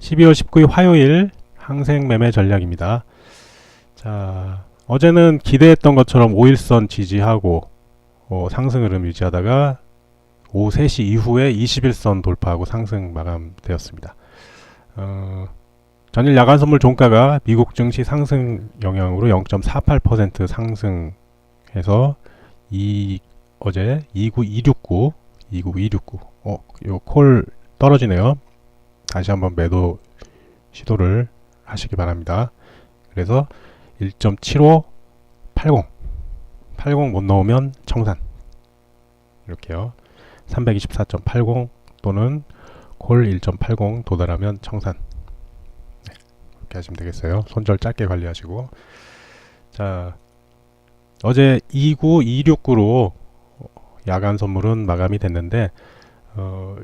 12월 19일 화요일 항생 매매 전략입니다. 자, 어제는 기대했던 것처럼 5일선 지지하고 어, 상승 흐름 유지하다가 오후 3시 이후에 21선 돌파하고 상승 마감되었습니다. 어, 전일 야간 선물 종가가 미국 증시 상승 영향으로 0.48% 상승해서 이 어제 29269 29269 어, 요 콜 떨어지네요. 다시 한번 매도 시도를 하시기 바랍니다. 그래서 1.7580 80 못 넣으면 청산 이렇게요. 324.80 또는 콜 1.80 도달하면 청산 네, 그렇게 하시면 되겠어요. 손절 짧게 관리하시고 자 어제 29269로 야간 선물은 마감이 됐는데 어,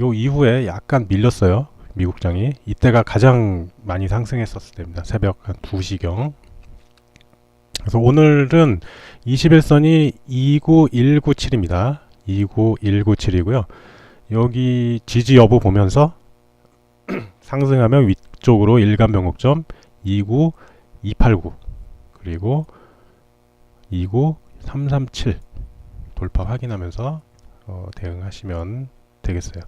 요 이후에 약간 밀렸어요. 미국장이 이때가 가장 많이 상승했었을 때입니다. 새벽 한 2시경. 그래서 오늘은 21선이 29197입니다. 29197이고요. 여기 지지 여부 보면서 상승하면 위쪽으로 일간 변곡점 29289 그리고 29337 돌파 확인하면서 어, 대응하시면 되겠어요.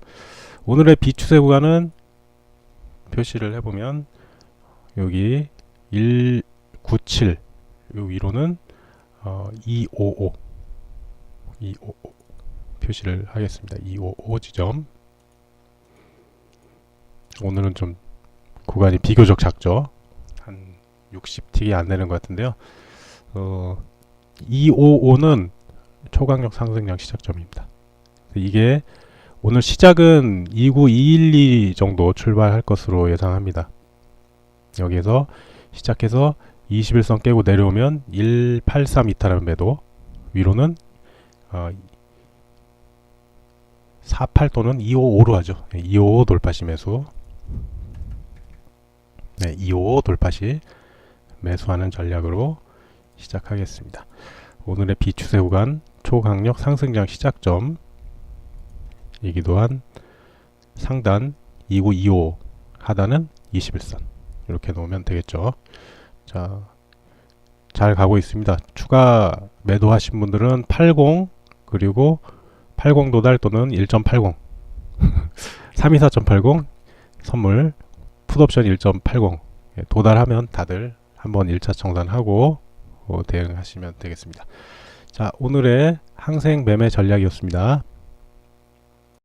오늘의 비추세 구간은 표시를 해보면 여기 197 요 위로는 어, 255 255 표시를 하겠습니다. 255 지점 오늘은 좀 구간이 비교적 작죠. 한 60틱이 안 되는 것 같은데요. 어, 255는 초강력 상승량 시작점입니다. 이게 오늘 시작은 29212 정도 출발할 것으로 예상합니다. 여기에서 시작해서 21선 깨고 내려오면 183 이탈하는 매도 위로는 어, 48 또는 255로 하죠. 255 돌파시 매수 네, 255 돌파시 매수하는 전략으로 시작하겠습니다. 오늘의 비추세 구간 초강력 상승장 시작점 이기도 한 상단 2925 하단은 21선 이렇게 놓으면 되겠죠. 자, 잘 가고 있습니다. 추가 매도하신 분들은 80 그리고 80 도달 또는 1.80 324.80 선물 풋옵션 1.80 예, 도달하면 다들 한번 1차 청산하고 어, 대응하시면 되겠습니다. 자, 오늘의 항생 매매 전략이었습니다.